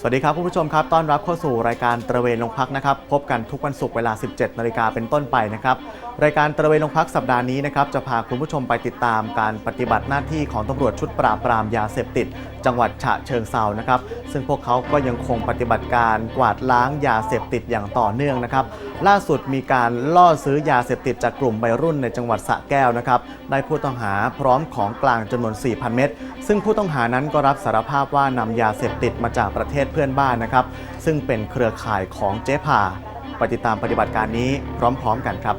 สวัสดีครับคุณผู้ชมครับ ต้อนรับเข้าสู่รายการตระเวนโรงพักนะครับ พบกันทุกวันศุกร์เวลา 17 นาฬิกาเป็นต้นไปนะครับ รายการตระเวนโรงพักสัปดาห์นี้นะครับจะพาคุณผู้ชมไปติดตามการปฏิบัติหน้าที่ของตำรวจชุดปราบปรามยาเสพติด จังหวัดฉะเชิงเซานะครับ ซึ่งพวกเขาก็ยังคงปฏิบัติการกวาดล้างยาเสพติดอย่างต่อเนื่องนะครับ ล่าสุดมีการล่อซื้อยาเสพติดจากกลุ่มวัยรุ่นในจังหวัดสระแก้วนะครับได้ผู้ต้องหาพร้อมของกลางจำนวน 4,000 เม็ดซึ่งผู้ต้องหานั้นก็รับสารภาพว่านำยาเสพติดมาจากประเทศเพื่อนบ้านนะครับ ซึ่งเป็นเครือข่ายของเจ๊พาไปติดตามปฏิบัติการนี้พร้อม ๆ กันครับ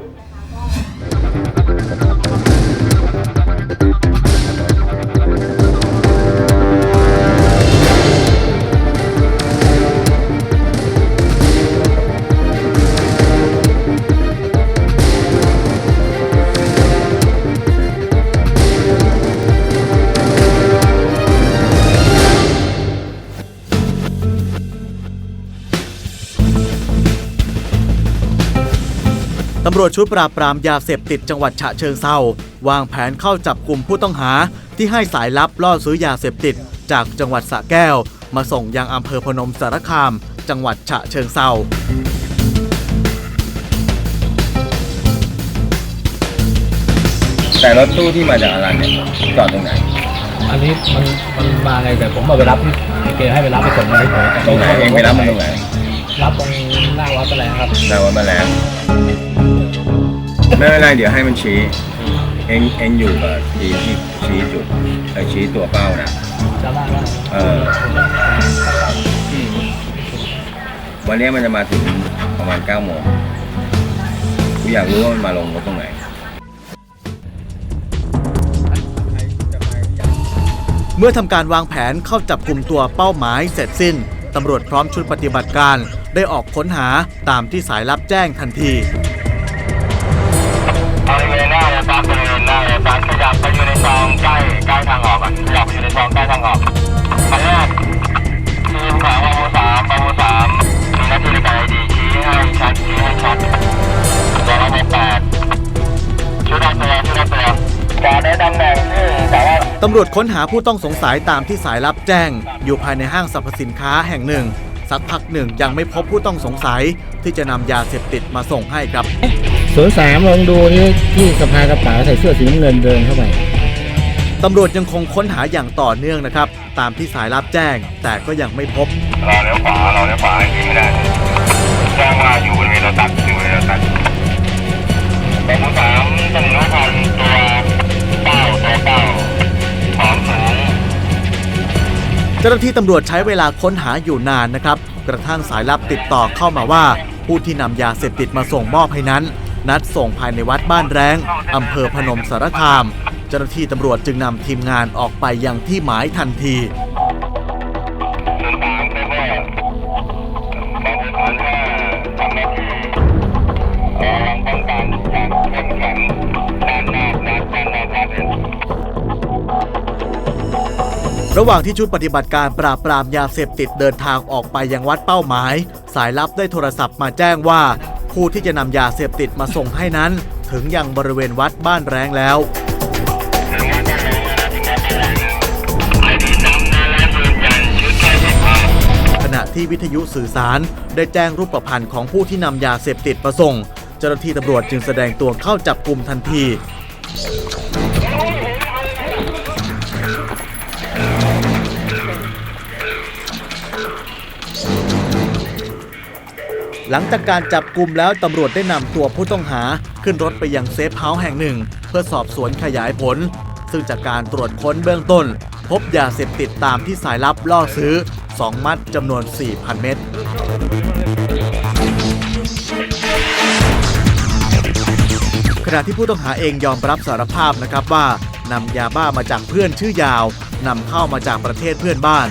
ตำรวจชุดปราบปรามยาเสพติดจังหวัดฉะเชิงเซาวางแผนเข้าจับกลุ่มผู้ต้องหา ที่ให้สายลับล่อซื้อยาเสพติด จากจังหวัดสระแก้ว มาส่งยังอำเภอพนมสารคาม จังหวัดฉะเชิงเซาแต่รถตู้ที่มาจากอารันเนี่ยจอดตรงไหน อันนี้มันมันมาไงแต่ผมเอาไปรับที่ที่เกให้ไปรับไปส่งมาที่ผมตรงไหนเองไปรับมันตรงไหนรับตรงหน้าวัดแสลงครับหนาวันมาแล้ว ไม่เป็นไรเดี๋ยวให้มันชี้ เองเองอยู่กับชี้ที่ชี้จุดไอชี้ตัวเป้านะ จะได้ว่าเออวันนี้มันจะมาถึงประมาณ9โมงกูอยากรู้ว่ามันมาลงรถตรงไหนเมื่อทำการวางแผนเข้าจับกลุ่มตัวเป้าหมายเสร็จสิ้นตำรวจพร้อมชุดปฏิบัติการ ได้ออกค้นหาตามที่สายลับแจ้งทันที อยู่ในซองใกล้ใกล้ทางออกอะขยับไปอยู่ในซองใกล้ทางออกคันแรกทีมของบาโมสามบาโมสามมีหน้าที่ในการดีชี้ให้ชัดชี้ให้ชัดตัวเราเป็นแปดชุดดับตัวชุดดับตัวจะได้ตำแหน่งที่แต่ว่าตำรวจค้นหาผู้ต้องสงสัยตามที่สายลับแจ้ง อยู่ภายในห้างสรรพสินค้าแห่งหนึ่ง สักพักหนึ่งยังไม่พบผู้ต้องสงสัยที่จะนำยาเสพติดมาส่งให้ครับ ศูนย์สามลองดูนี่ที่สะพายกระเป๋าใส่เสื้อสีน้ำเงินเดินเข้าไปตำรวจยังคงค้นหาอย่างต่อเนื่องนะครับ ตามที่สายลับแจ้ง แต่ก็ยังไม่พบ เราเลี้ยวขวาเราเลี้ยวขวายิงไม่ได้แจ้งว่าอยู่บริเวณเราตัดอยู่บริเวณเราตัดบาโมสามตำรวจพันตัวเป้าตัวเป้าผอมสูงเจ้าหน้าที่ตำรวจใช้เวลาค้นหาอยู่นานนะครับ กระทั่งสายลับติดต่อเข้ามาว่า ผู้ที่นำยาเสพติดมาส่งมอบให้นั้น นัดส่งภายในวัดบ้านแรงอำเภอพนมสารคาม เจ้าหน้าที่ตำรวจจึงนำทีมงานออกไปยังที่หมายทันทีระหว่างที่ชุดปฏิบัติการปราบปรามยาเสพติดเดินทางออกไปยังวัดเป้าหมาย สายลับได้โทรศัพท์มาแจ้งว่า ผู้ที่จะนำยาเสพติดมาส่งให้นั้น ถึงยังบริเวณวัดบ้านแรงแล้ว ขณะที่วิทยุสื่อสารได้แจ้งรูปพันธ์ของผู้ที่นำยาเสพติดมาส่ง เจ้าหน้าที่ตำรวจจึงแสดงตัวเข้าจับกลุ่มทันที หลังจากการจับกลุ่มแล้วตำรวจได้นำตัวผู้ต้องหาขึ้นรถไปยังเซฟเฮาส์แห่งหนึ่ง เพื่อสอบสวนขยายผล ซึ่งจากการตรวจค้นเบื้องต้น พบยาเสพติดตามที่สายลับล่อซื้อ 2 มัดจำนวน 4,000 เม็ดขณะที่ผู้ต้องหาเองยอมรับสารภาพนะครับว่านำยาบ้ามาจากเพื่อนชื่อยาวนำเข้ามาจากประเทศเพื่อนบ้าน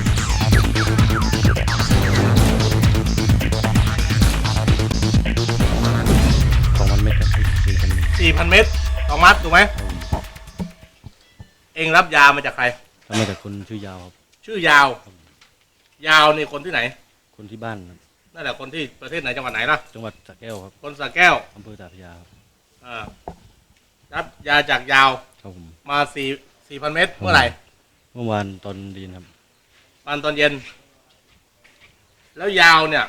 พันเมตรสองมัดถูกไหมเองรับยามาจากใครทำมาจากคนชื่อยาวครับ ชื่อยาว ยาวนี่คนที่ไหน คนที่บ้านครับนั่นแหละคนที่ประเทศไหนจังหวัดไหนล่ะ จังหวัดสระแก้วครับคนสระแก้วอำเภอตาพระยาครับอ่ารับยาจากยาวครับผมมาสี่สี่พันเมตรเมื่อไหร่เมื่อวานตอนเรียนครับวันตอนเย็น แล้วยาวเนี่ย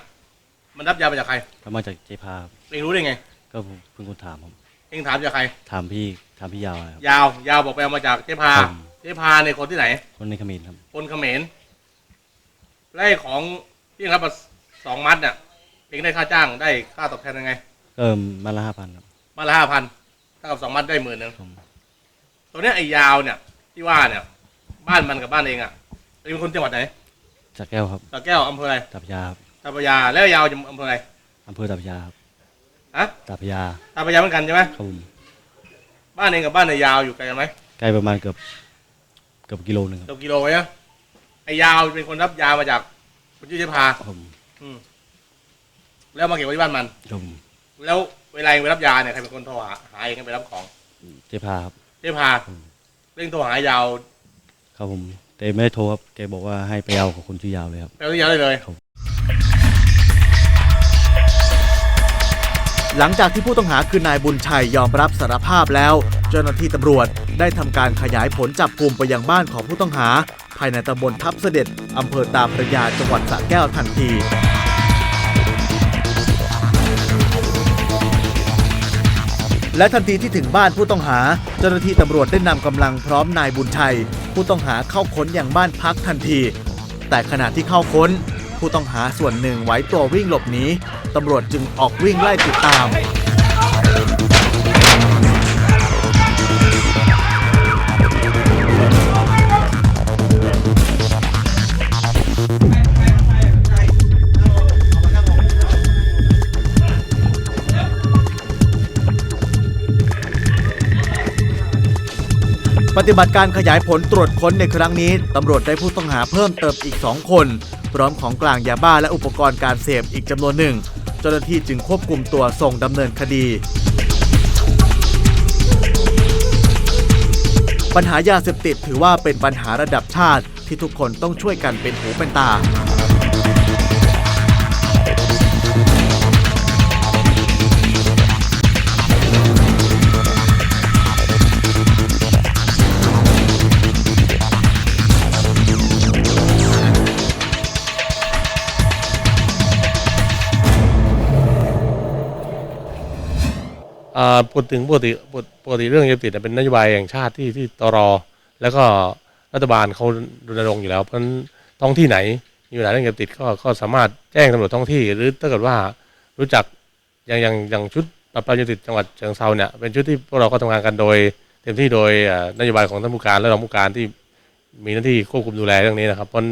มันรับยามาจากใครเขามาจากเจพาครับเองรู้ได้ไง ก็ผมเพิ่งคนถามผม เองถามจากใคร ถามพี่ถามพี่ยาวนะครับ ยาวยาวบอกไปเอามาจากเจ๊พาครับเจ๊พาในยคนที่ไหน คนในเขมรครับ คนเขมรไล่ของที่รับมาสองมัดเนี่ยเองได้ค่าจ้างได้ค่าตอบแทนยังไงก็มาละห้าพันครับมาละห้าพันเท่ากับสองมัดได้หมื่นหนึ่งผมตัวเนี้ยไอ้ยาวเนี่ย ที่ว่าเนี่ย บ้านมันกับบ้านเองอะเองเป็นคนจังหวัดไหนจากแก้วครับตะแก้วอำเภออะไรตาพยาครับ ตาพระยาแล้วยาวจะอำเภออะไรอำเภอตาพยาครับ ฮะตาพยาตาพระยาเหมือนกันใช่ไหมครับผมบ้านเองกับบ้านนายยาวอยู่ไกลกันไหมใกล้ประมาณเกือบเกือบกิโลหนึงครับเกือบกิโลไหมอะไอ้ยาวเป็นคนรับยามาจากคนชื่อเจ๊พาครับผมอืมแล้วมาเก็บไว้ที่บ้านมันครับผมแล้วเวลาเองไปรับยาเนี่ยใครเป็นคนโทรหาหาเองให้ไปรับของเจพาครับ เจ๊พาอืมเร่งโทรหายาว ครับผมแต่ไม่ได้โทรครับแกบอกว่าให้ไปเอาของคนชื่อยาวเลยครับไปเอาที่ยาวได้เลย หลังจากที่ผู้ต้องหาคือนายบุญชัยยอมรับสารภาพแล้ว เจ้าหน้าที่ตำรวจได้ทำการขยายผลจับกลุ่มไปยังบ้านของผู้ต้องหา ภายในตำบลทับเสด็จอำเภอตาพระยาจังหวัดสระแก้วทันทีและทันทีที่ถึงบ้านผู้ต้องหา เจ้าหน้าที่ตำรวจได้นำกำลังพร้อมนายบุญชัย ผู้ต้องหาเข้าค้นอย่างบ้านพักทันที แต่ขณะที่เข้าค้น ผู้ต้องหาส่วนหนึ่งไหวตัววิ่งหลบหนีตำรวจจึงออกวิ่งไล่ติดตาม ปฏิบัติการขยายผลตรวจค้นในครั้งนี้ ตำรวจได้ผู้ต้องหาเพิ่มเติมอีก 2 คน พร้อมของกลางยาบ้าและอุปกรณ์การเสพอีกจำนวนหนึ่ง เจ้าหน้าที่จึงควบคุมตัวส่งดำเนินคดี ปัญหายาเสพติดถือว่าเป็นปัญหาระดับชาติที่ทุกคนต้องช่วยกันเป็นหูเป็นตา พูดถึงปกติปกติเรื่องยาเสพติดเป็นนโยบายแห่งชาติที่ที่ตรแล้วก็รัฐบาลเขารณรงค์อยู่แล้วเพราะฉะนั้นท้องที่ไหนมีปัญหาเรื่องยาเสพติดก็ก็สามารถแจ้งตำรวจท้องที่ หรือถ้าเกิดว่ารู้จักอย่างอย่างอย่างชุดปราบปรามยาเสพติดจังหวัดเชียงเซาเนี่ยเป็นชุดที่พวกเราก็ทำงานกันโดย เต็มที่โดยนโยบายของท่านผู้การและรองผู้การที่มีหน้าที่ควบคุมดูแลเรื่องนี้นะครับเพราะ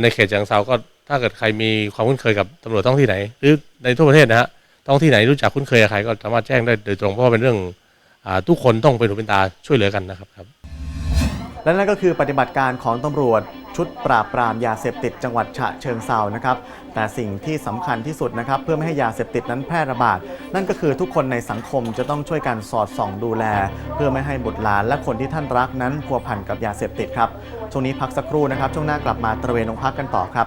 ในเขตเชียงเซาก็ถ้าเกิดใครมีความคุ้นเคยกับตำรวจท้องที่ไหน หรือในทั่วประเทศนะฮะ ท้องที่ไหนรู้จักคุ้นเคยใครก็สามารถแจ้งได้โดยตรงเพราะว่าเป็นเรื่องอาทุกคนต้องเป็นหูเป็นตาช่วยเหลือกันนะครับครับ และนั่นก็คือปฏิบัติการของตำรวจชุดปราบปรามยาเสพติดจังหวัดฉะเชิงเซานะครับ แต่สิ่งที่สำคัญที่สุดนะครับ เพื่อไม่ให้ยาเสพติดนั้นแพร่ระบาด นั่นก็คือทุกคนในสังคมจะต้องช่วยกันสอดส่องดูแล เพื่อไม่ให้บุตรหลานและคนที่ท่านรักนั้นพัวพันกับยาเสพติดครับช่วงนี้พักสักครู่นะครับช่วงหน้ากลับมาตระเวนโรงพักกันต่อครับ